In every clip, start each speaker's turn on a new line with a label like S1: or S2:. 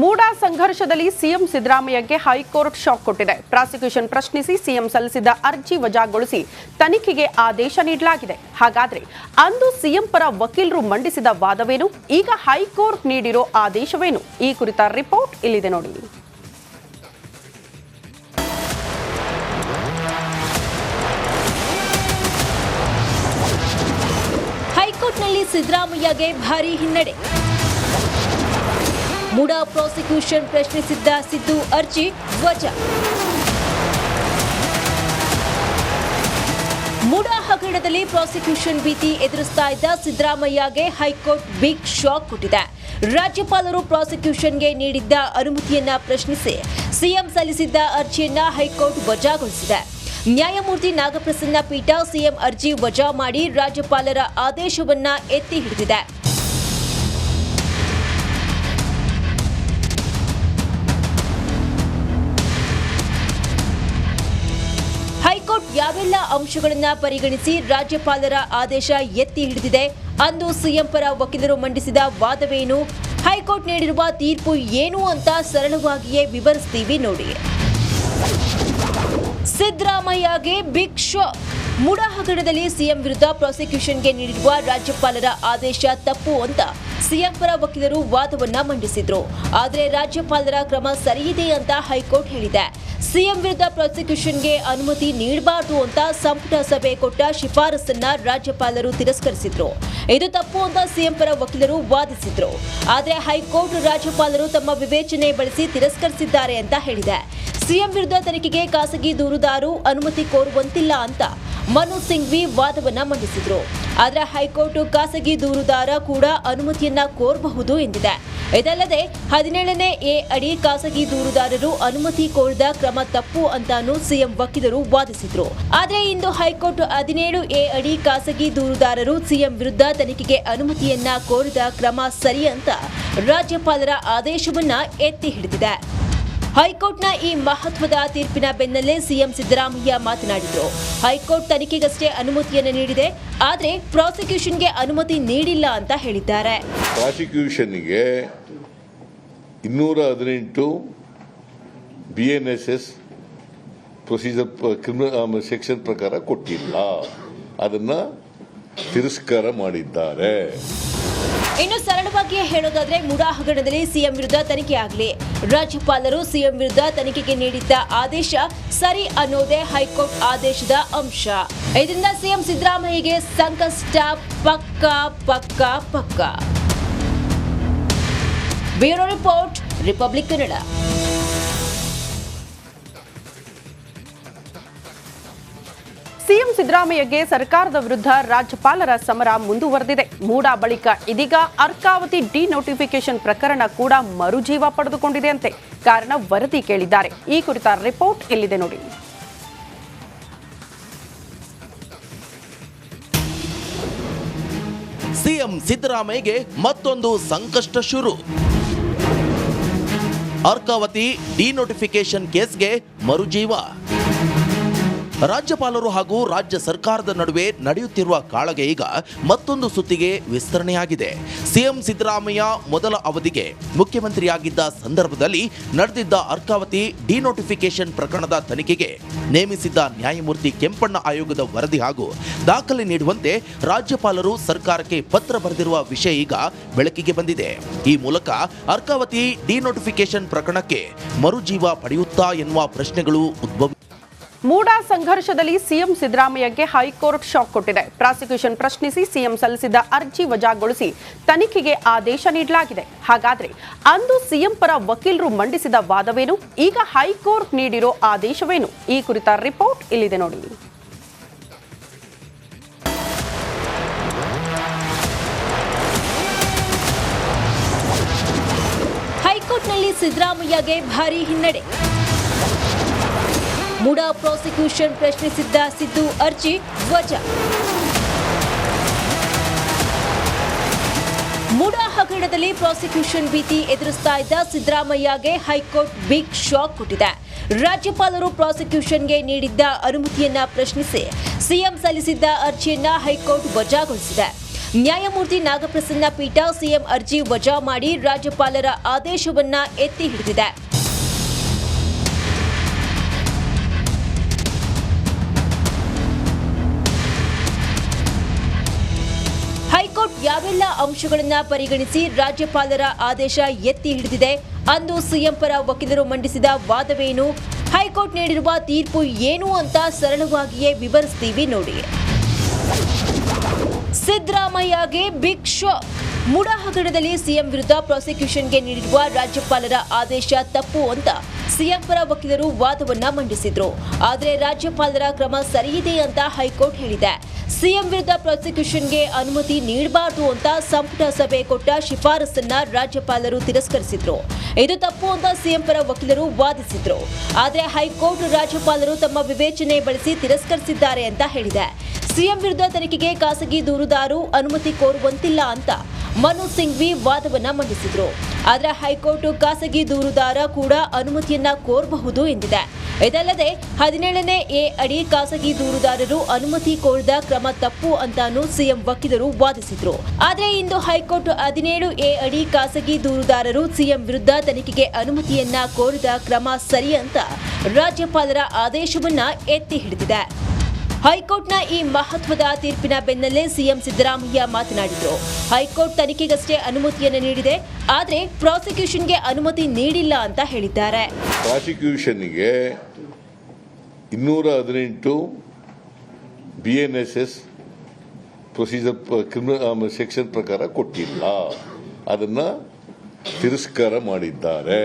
S1: ಮೂಡಾ ಸಂಘರ್ಷದಲ್ಲಿ ಸಿಎಂ ಸಿದ್ದರಾಮಯ್ಯಗೆ high court shock ಕೊಟ್ಟಿದೆ. ಪ್ರಾಸಿಕ್ಯೂಷನ್ ಪ್ರಶ್ನಿಸಿ ಸಿಎಂ ಸಲ್ಲಿಸಿದ್ದ ಅರ್ಜಿ ವಜಾಗೊಳಿಸಿ ತನಿಖೆಗೆ ಆದೇಶ ನೀಡಲಾಗಿದೆ. ಹಾಗಾದ್ರೆ ಅಂದು ಸಿಎಂ ಪರ ವಕೀಲರು ಮಂಡಿಸಿದ ವಾದವೇನು? ಈಗ ಹೈಕೋರ್ಟ್ ನೀಡಿರೋ ಆದೇಶವೇನು? ಈ ಕುರಿತ ರಿಪೋರ್ಟ್ ಇಲ್ಲಿದೆ ನೋಡಿ.
S2: ಹೈಕೋರ್ಟ್ನಲ್ಲಿ ಸಿದ್ದರಾಮಯ್ಯಗೆ ಭಾರಿ ಹಿನ್ನಡೆ. ಮುಡಾ ಪ್ರಾಸಿಕ್ಯೂಷನ್ ಪ್ರಶ್ನಿಸಿದ್ದ ಸಿದ್ದು ಅರ್ಜಿ ವಜಾ. ಮುಡಾ ಹಗರಣದಲ್ಲಿ ಪ್ರಾಸಿಕ್ಯೂಷನ್ ಭೀತಿ ಎದುರಿಸ್ತಾ ಇದ್ದ ಸಿದ್ದರಾಮಯ್ಯಗೆ ಹೈಕೋರ್ಟ್ ಬಿಗ್ ಶಾಕ್ ಕೊಟ್ಟಿದೆ. ರಾಜ್ಯಪಾಲರು ಪ್ರಾಸಿಕ್ಯೂಷನ್ಗೆ ನೀಡಿದ್ದ ಅನುಮತಿಯನ್ನ ಪ್ರಶ್ನಿಸಿ ಸಿಎಂ ಸಲ್ಲಿಸಿದ್ದ ಅರ್ಜಿಯನ್ನ ಹೈಕೋರ್ಟ್ ವಜಾಗೊಳಿಸಿದೆ. ನ್ಯಾಯಮೂರ್ತಿ ನಾಗಪ್ರಸನ್ನ ಪೀಠ ಸಿಎಂ ಅರ್ಜಿ ವಜಾ ಮಾಡಿ ರಾಜ್ಯಪಾಲರ ಆದೇಶವನ್ನ ಎತ್ತಿ ಹಿಡಿದಿದೆ. ಯಾವೆಲ್ಲ ಅಂಶಗಳನ್ನ ಪರಿಗಣಿಸಿ ರಾಜ್ಯಪಾಲರ ಆದೇಶ ಎತ್ತಿ ಹಿಡಿದಿದೆ. ಅಂದು ಸಿಎಂ ಪರ ವಕೀಲರು ಮಂಡಿಸಿದ ವಾದವೇನು? ಹೈಕೋರ್ಟ್ ನೀಡಿರುವ ತೀರ್ಪು ಏನು ಅಂತ ಸರಳವಾಗಿಯೇ ವಿವರಿಸ್ತೀವಿ ನೋಡಿ. ಸಿದ್ದರಾಮಯ್ಯಗೆ ಬಿಗ್ ಶಾಕ್ ಮೂಡ ಹಗರಣದಲ್ಲಿ ಸಿಎಂ ವಿರುದ್ಧ ಪ್ರಾಸಿಕ್ಯೂಷನ್ಗೆ ನೀಡಿರುವ ರಾಜ್ಯಪಾಲರ ಆದೇಶ ತಪ್ಪು ಅಂತ ಸಿಎಂ ಪರ ವಕೀಲರು ವಾದವನ್ನ ಮಂಡಿಸಿದ್ರು. ಆದರೆ ರಾಜ್ಯಪಾಲರ ಕ್ರಮ ಸರಿಯಿದೆ ಅಂತ ಹೈಕೋರ್ಟ್ ಹೇಳಿದೆ. ಸಿಎಂ ವಿರುದ್ಧ ಪ್ರಾಸಿಕ್ಯೂಷನ್ಗೆ ಅನುಮತಿ ನೀಡಬಾರದು ಅಂತ ಸಂಪುಟ ಸಭೆ ಕೊಟ್ಟ ಶಿಫಾರಸನ್ನ ರಾಜ್ಯಪಾಲರು ತಿರಸ್ಕರಿಸಿದ್ರು. ಇದು ತಪ್ಪು ಅಂತ ಸಿಎಂ ಪರ ವಕೀಲರು ವಾದಿಸಿದ್ರು. ಆದರೆ ಹೈಕೋರ್ಟ್ ರಾಜ್ಯಪಾಲರು ತಮ್ಮ ವಿವೇಚನೆ ಬಳಸಿ ತಿರಸ್ಕರಿಸಿದ್ದಾರೆ ಅಂತ ಹೇಳಿದೆ. ಸಿಎಂ ವಿರುದ್ಧ ತನಿಖೆಗೆ ಖಾಸಗಿ ದೂರುದಾರು ಅನುಮತಿ ಕೋರುವಂತಿಲ್ಲ ಅಂತ ಮನು ಸಿಂಘ್ವಿ ವಾದವನ್ನ ಮಂಡಿಸಿದ್ರು. ಆದರೆ ಹೈಕೋರ್ಟ್ ಖಾಸಗಿ ದೂರುದಾರ ಕೂಡ ಅನುಮತಿಯನ್ನ ಕೋರಬಹುದು ಎಂದಿದೆ. ಇದಲ್ಲದೆ ಹದಿನೇಳನೇ ಎ ಅಡಿ ಖಾಸಗಿ ದೂರುದಾರರು ಅನುಮತಿ ಕೋರಿದ ಕ್ರಮ ತಪ್ಪು ಅಂತಾನು ಸಿಎಂ ವಕೀಲರು ವಾದಿಸಿದ್ರು. ಆದರೆ ಇಂದು ಹೈಕೋರ್ಟ್ ಹದಿನೇಳು ಎ ಅಡಿ ಖಾಸಗಿ ದೂರುದಾರರು ಸಿಎಂ ವಿರುದ್ಧ ತನಿಖೆಗೆ ಅನುಮತಿಯನ್ನ ಕೋರಿದ ಕ್ರಮ ಸರಿ ಅಂತ ರಾಜ್ಯಪಾಲರ ಆದೇಶವನ್ನ ಎತ್ತಿ ಹಿಡಿದಿದೆ. ಹೈಕೋರ್ಟ್ನ ಈ ಮಹತ್ವದ ತೀರ್ಪಿನ ಬೆನ್ನಲ್ಲೇ ಸಿಎಂ ಸಿದ್ದರಾಮಯ್ಯ ಮಾತನಾಡಿದರು. ಹೈಕೋರ್ಟ್ ತನಿಖೆಗಷ್ಟೇ ಅನುಮತಿಯನ್ನು ನೀಡಿದೆ, ಆದರೆ ಪ್ರಾಸಿಕ್ಯೂಷನ್ಗೆ ಅನುಮತಿ ನೀಡಿಲ್ಲ ಅಂತ ಹೇಳಿದ್ದಾರೆ.
S3: ಪ್ರಾಸಿಕ್ಯೂಷನ್ಗೆ ಇನ್ನೂರ ಹದಿನೆಂಟು B N S S procedure criminal section ಪ್ರಕಾರ ಕೊಟ್ಟಿಲ್ಲ. ಅದನ್ನ ತಿರಸ್ಕಾರ ಮಾಡಿದ್ದಾರೆ.
S2: ಇನ್ನು ಸರಳವಾಗಿ ಹೇಳೋದಾದ್ರೆ, ಮುಡಾ ಹಗರಣದಲ್ಲಿ ಸಿಎಂ ವಿರುದ್ಧ ತನಿಖೆ ಆಗಲಿ. ರಾಜ್ಯಪಾಲರು ಸಿಎಂ ವಿರುದ್ಧ ತನಿಖೆಗೆ ನೀಡಿದ್ದ ಆದೇಶ ಸರಿ ಅನ್ನೋದೇ ಹೈಕೋರ್ಟ್ ಆದೇಶದ ಅಂಶ. ಇದರಿಂದ ಸಿಎಂ ಸಿದ್ದರಾಮಯ್ಯಗೆ ಸಂಕಷ್ಟ, ಪಕ್ಕ ಪಕ್ಕ ಪಕ್ಕ. Bureau report Republic Kannada
S1: CM ಸಿದ್ದರಾಮಯ್ಯಗೆ ಸರ್ಕಾರದ ವಿರುದ್ಧ ರಾಜ್ಯಪಾಲರ ಸಮರ ಮುಂದುವರೆದಿದೆ. ಮೂಡಾ ಬಳಿಕ ಇದೀಗ ಅರ್ಕಾವತಿ ಡಿನೋಟಿಫಿಕೇಶನ್ ಪ್ರಕರಣ ಕೂಡ ಮರುಜೀವ ಪಡೆದುಕೊಂಡಿದೆ ಅಂತೆ ಕಾರಣ ವರದಿ ಕೇಳಿದ್ದಾರೆ. ಈ ಕುರಿತ ರಿಪೋರ್ಟ್ ಎಲ್ಲಿದೆ ನೋಡಿ.
S4: ಸಿಎಂ ಸಿದ್ದರಾಮಯ್ಯಗೆ ಮತ್ತೊಂದು ಸಂಕಷ್ಟ ಶುರು. ಅರ್ಕಾವತಿ ಡಿನೋಟಿಫಿಕೇಶನ್ ಕೇಸ್ಗೆ ಮರುಜೀವ. ರಾಜ್ಯಪಾಲರು ಹಾಗೂ ರಾಜ್ಯ ಸರ್ಕಾರದ ನಡುವೆ ನಡೆಯುತ್ತಿರುವ ಕಾಳಗೆ ಈಗ ಮತ್ತೊಂದು ಸುತ್ತಿಗೆ ವಿಸ್ತರಣೆಯಾಗಿದೆ. ಸಿಎಂ ಸಿದ್ದರಾಮಯ್ಯ ಮೊದಲ ಅವಧಿಗೆ ಮುಖ್ಯಮಂತ್ರಿಯಾಗಿದ್ದ ಸಂದರ್ಭದಲ್ಲಿ ನಡೆದಿದ್ದ ಅರ್ಕಾವತಿ ಡಿನೋಟಿಫಿಕೇಶನ್ ಪ್ರಕರಣದ ತನಿಖೆಗೆ ನೇಮಿಸಿದ್ದ ನ್ಯಾಯಮೂರ್ತಿ ಕೆಂಪಣ್ಣ ಆಯೋಗದ ವರದಿ ಹಾಗೂ ದಾಖಲೆ ನೀಡುವಂತೆ ರಾಜ್ಯಪಾಲರು ಸರ್ಕಾರಕ್ಕೆ ಪತ್ರ ಬರೆದಿರುವ ವಿಷಯ ಈಗ ಬೆಳಕಿಗೆ ಬಂದಿದೆ. ಈ ಮೂಲಕ ಅರ್ಕಾವತಿ ಡಿನೋಟಿಫಿಕೇಶನ್ ಪ್ರಕರಣಕ್ಕೆ ಮರುಜೀವ ಪಡೆಯುತ್ತಾ ಎನ್ನುವ ಪ್ರಶ್ನೆಗಳು ಉದ್ಭವ
S1: ಮೂಡಾ ಸಂಘರ್ಷದಲ್ಲಿ ಸಿಎಂ ಸಿದ್ದರಾಮಯ್ಯಗೆ ಹೈಕೋರ್ಟ್ ಶಾಕ್ ಕೊಟ್ಟಿದೆ. ಪ್ರಾಸಿಕ್ಯೂಷನ್ ಪ್ರಶ್ನಿಸಿ ಸಿಎಂ ಸಲ್ಲಿಸಿದ್ದ ಅರ್ಜಿ ವಜಾಗೊಳಿಸಿ ತನಿಖೆಗೆ ಆದೇಶ ನೀಡಲಾಗಿದೆ. ಹಾಗಾದ್ರೆ ಅಂದು ಸಿಎಂ ಪರ ವಕೀಲರು ಮಂಡಿಸಿದ ವಾದವೇನು? ಈಗ ಹೈಕೋರ್ಟ್ ನೀಡಿರೋ ಆದೇಶವೇನು? ಈ ಕುರಿತ ರಿಪೋರ್ಟ್ ಇಲ್ಲಿದೆ ನೋಡಿ.
S2: ಹೈಕೋರ್ಟ್ನಲ್ಲಿ ಸಿದ್ದರಾಮಯ್ಯಗೆ ಭಾರಿ ಹಿನ್ನಡೆ. ಮುಡಾ ಪ್ರಾಸಿಕ್ಯೂಷನ್ ಪ್ರಶ್ನಿಸಿದ್ದ ಸಿದ್ದು ಅರ್ಜಿ ವಜಾ. ಮುಡಾ ಹಗರಣದಲ್ಲಿ ಪ್ರಾಸಿಕ್ಯೂಷನ್ ಭೀತಿ ಎದುರಿಸ್ತಾ ಇದ್ದ ಸಿದ್ದರಾಮಯ್ಯಗೆ ಹೈಕೋರ್ಟ್ ಬಿಗ್ ಶಾಕ್ ಕೊಟ್ಟಿದೆ. ರಾಜ್ಯಪಾಲರು ಪ್ರಾಸಿಕ್ಯೂಷನ್ಗೆ ನೀಡಿದ್ದ ಅನುಮತಿಯನ್ನ ಪ್ರಶ್ನಿಸಿ ಸಿಎಂ ಸಲ್ಲಿಸಿದ್ದ ಅರ್ಜಿಯನ್ನ ಹೈಕೋರ್ಟ್ ವಜಾಗೊಳಿಸಿದೆ. ನ್ಯಾಯಮೂರ್ತಿ ನಾಗಪ್ರಸನ್ನ ಪೀಠ ಸಿಎಂ ಅರ್ಜಿ ವಜಾ ಮಾಡಿ ರಾಜ್ಯಪಾಲರ ಆದೇಶವನ್ನ ಎತ್ತಿ ಹಿಡಿದಿದೆ. ಯಾವೆಲ್ಲ ಅಂಶಗಳನ್ನ ಪರಿಗಣಿಸಿ ರಾಜ್ಯಪಾಲರ ಆದೇಶ ಎತ್ತಿ ಹಿಡಿದಿದೆ ಅಂದು ಸಿಎಂ ಪರ ವಕೀಲರು ಮಂಡಿಸಿದ ವಾದವೇನು? ಹೈಕೋರ್ಟ್ ನೀಡಿರುವ ತೀರ್ಪು ಏನು ಅಂತ ಸರಳವಾಗಿಯೇ ವಿವರಿಸ್ತೀವಿ ನೋಡಿ. ಸಿದ್ದರಾಮಯ್ಯಗೆ ಬಿಗ್ ಶಾಕ್. ಮುಡ ಹಗರಣದಲ್ಲಿ ಸಿಎಂ ವಿರುದ್ಧ ಪ್ರಾಸಿಕ್ಯೂಷನ್ಗೆ ನೀಡಿರುವ ರಾಜ್ಯಪಾಲರ ಆದೇಶ ತಪ್ಪು ಅಂತ ಸಿಎಂ ಪರ ವಕೀಲರು ವಾದವನ್ನ ಮಂಡಿಸಿದ್ರು. ಆದರೆ ರಾಜ್ಯಪಾಲರ ಕ್ರಮ ಸರಿಯಿದೆ ಅಂತ ಹೈಕೋರ್ಟ್ ಹೇಳಿದೆ. ಸಿಎಂ ವಿರುದ್ಧ ಪ್ರಾಸಿಕ್ಯೂಷನ್ಗೆ ಅನುಮತಿ ನೀಡಬಾರದು ಅಂತ ಸಂಪುಟ ಸಭೆ ಕೊಟ್ಟ ಶಿಫಾರಸನ್ನ ರಾಜ್ಯಪಾಲರು ತಿರಸ್ಕರಿಸಿದ್ರು. ಇದು ತಪ್ಪು ಅಂತ ಸಿಎಂ ಪರ ವಕೀಲರು ವಾದಿಸಿದ್ರು. ಆದರೆ ಹೈಕೋರ್ಟ್ ರಾಜ್ಯಪಾಲರು ತಮ್ಮ ವಿವೇಚನೆ ಬಳಸಿ ತಿರಸ್ಕರಿಸಿದ್ದಾರೆ ಅಂತ ಹೇಳಿದೆ. ಸಿಎಂ ವಿರುದ್ಧ ತನಿಖೆಗೆ ಖಾಸಗಿ ದೂರುದಾರು ಅನುಮತಿ ಕೋರುವಂತಿಲ್ಲ ಅಂತ ಮನು ಸಿಂಘ್ವಿ ವಾದವನ್ನ ಮಂಡಿಸಿದ್ರು. ಆದರೆ ಹೈಕೋರ್ಟ್ ಖಾಸಗಿ ದೂರುದಾರ ಕೂಡ ಅನುಮತಿಯನ್ನ ಕೋರಬಹುದು ಎಂದಿದೆ. ಇದಲ್ಲದೆ ಹದಿನೇಳನೇ ಎ ಅಡಿ ಖಾಸಗಿ ದೂರುದಾರರು ಅನುಮತಿ ಕೋರಿದ ಕ್ರಮ ತಪ್ಪು ಅಂತಾನು ಸಿಎಂ ವಕೀಲರು ವಾದಿಸಿದ್ರು. ಆದರೆ ಇಂದು ಹೈಕೋರ್ಟ್ ಹದಿನೇಳು ಎ ಅಡಿ ಖಾಸಗಿ ದೂರುದಾರರು ಸಿಎಂ ವಿರುದ್ಧ ತನಿಖೆಗೆ ಅನುಮತಿಯನ್ನ ಕೋರಿದ ಕ್ರಮ ಸರಿ ಅಂತ ರಾಜ್ಯಪಾಲರ ಆದೇಶವನ್ನ ಎತ್ತಿ ಹಿಡಿದಿದೆ. ಹೈಕೋರ್ಟ್ನ ಈ ಮಹತ್ವದ ತೀರ್ಪಿನ ಬೆನ್ನಲ್ಲೇ ಸಿಎಂ ಸಿದ್ದರಾಮಯ್ಯ ಮಾತನಾಡಿದರು. ಹೈಕೋರ್ಟ್ ತನಿಖೆಗಷ್ಟೇ ಅನುಮತಿಯನ್ನು ನೀಡಿದೆ. ಆದರೆ ಪ್ರಾಸಿಕ್ಯೂಷನ್ಗೆ ಅನುಮತಿ ನೀಡಿಲ್ಲ ಅಂತ ಹೇಳಿದ್ದಾರೆ.
S3: ಪ್ರಾಸಿಕ್ಯೂಷನ್ಗೆ ಇನ್ನೂರ ಹದಿನೆಂಟು B N S S procedure criminal section ಪ್ರಕಾರ ಕೊಟ್ಟಿಲ್ಲ. ಅದನ್ನ ತಿರಸ್ಕಾರ ಮಾಡಿದ್ದಾರೆ.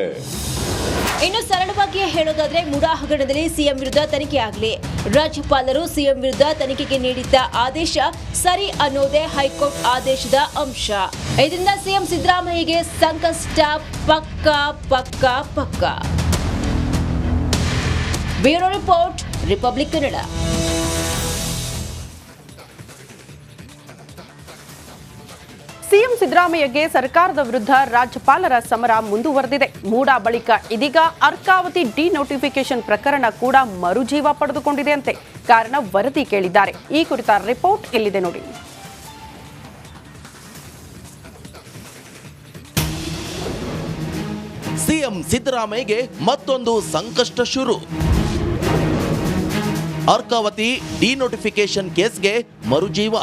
S2: ಇನ್ನು ಸರಳವಾಗಿ ಹೇಳೋದಾದ್ರೆ ಮುಡಾ ಹಗರಣದಲ್ಲಿ ಸಿಎಂ ವಿರುದ್ಧ ತನಿಖೆ ಆಗಲಿ. ರಾಜ್ಯಪಾಲರು ಸಿಎಂ ವಿರುದ್ಧ ತನಿಖೆಗೆ ನೀಡಿದ್ದ ಆದೇಶ ಸರಿ ಅನ್ನೋದೇ ಹೈಕೋರ್ಟ್ ಆದೇಶದ ಅಂಶ. ಇದರಿಂದ ಸಿಎಂ ಸಿದ್ದರಾಮಯ್ಯಗೆ ಸಂಕಷ್ಟ ಪಕ್ಕ ಪಕ್ಕ ಪಕ್ಕ. Bureau report, Republic Kannada.
S1: ಸಿದ್ದರಾಮಯ್ಯಗೆ ಸರ್ಕಾರದ ವಿರುದ್ಧ ರಾಜ್ಯಪಾಲರ ಸಮರ ಮುಂದುವರೆದಿದೆ. ಮೂಡ ಬಳಿಕ ಇದೀಗ ಅರ್ಕಾವತಿ ಡಿನೋಟಿಫಿಕೇಶನ್ ಪ್ರಕರಣ ಕೂಡ ಮರುಜೀವ ಪಡೆದುಕೊಂಡಿದೆ ಅಂತೆ ಕಾರಣ ವರದಿ ಕೇಳಿದ್ದಾರೆ. ಈ ಕುರಿತ ರಿಪೋರ್ಟ್ ಎಲ್ಲಿದೆ ನೋಡಿ.
S4: ಸಿಎಂ ಸಿದ್ದರಾಮಯ್ಯಗೆ ಮತ್ತೊಂದು ಸಂಕಷ್ಟ ಶುರು. ಅರ್ಕಾವತಿ ಡಿನೋಟಿಫಿಕೇಶನ್ ಕೇಸ್ಗೆ ಮರುಜೀವ.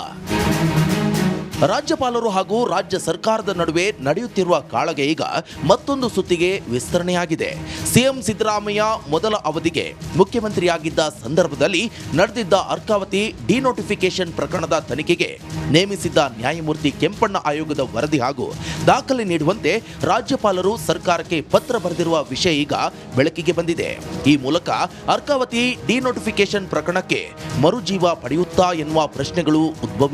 S4: ರಾಜ್ಯಪಾಲರು ಹಾಗೂ ರಾಜ್ಯ ಸರ್ಕಾರದ ನಡುವೆ ನಡೆಯುತ್ತಿರುವ ಕಾಳಗ ಈಗ ಮತ್ತೊಂದು ಸುತ್ತಿಗೆ ವಿಸ್ತರಣೆಯಾಗಿದೆ. ಸಿಎಂ ಸಿದ್ದರಾಮಯ್ಯ ಮೊದಲ ಅವಧಿಗೆ ಮುಖ್ಯಮಂತ್ರಿಯಾಗಿದ್ದ ಸಂದರ್ಭದಲ್ಲಿ ನಡೆದಿದ್ದ ಅರ್ಕಾವತಿ ಡಿನೋಟಿಫಿಕೇಶನ್ ಪ್ರಕರಣದ ತನಿಖೆಗೆ ನೇಮಿಸಿದ್ದ ನ್ಯಾಯಮೂರ್ತಿ ಕೆಂಪಣ್ಣ ಆಯೋಗದ ವರದಿ ಹಾಗೂ ದಾಖಲೆ ನೀಡುವಂತೆ ರಾಜ್ಯಪಾಲರು ಸರ್ಕಾರಕ್ಕೆ ಪತ್ರ ಬರೆದಿರುವ ವಿಷಯ ಈಗ ಬೆಳಕಿಗೆ ಬಂದಿದೆ. ಈ ಮೂಲಕ ಅರ್ಕಾವತಿ ಡಿನೋಟಿಫಿಕೇಶನ್ ಪ್ರಕರಣಕ್ಕೆ ಮರುಜೀವ ಪಡೆಯುತ್ತಾ ಎನ್ನುವ ಪ್ರಶ್ನೆಗಳು ಉದ್ಭವ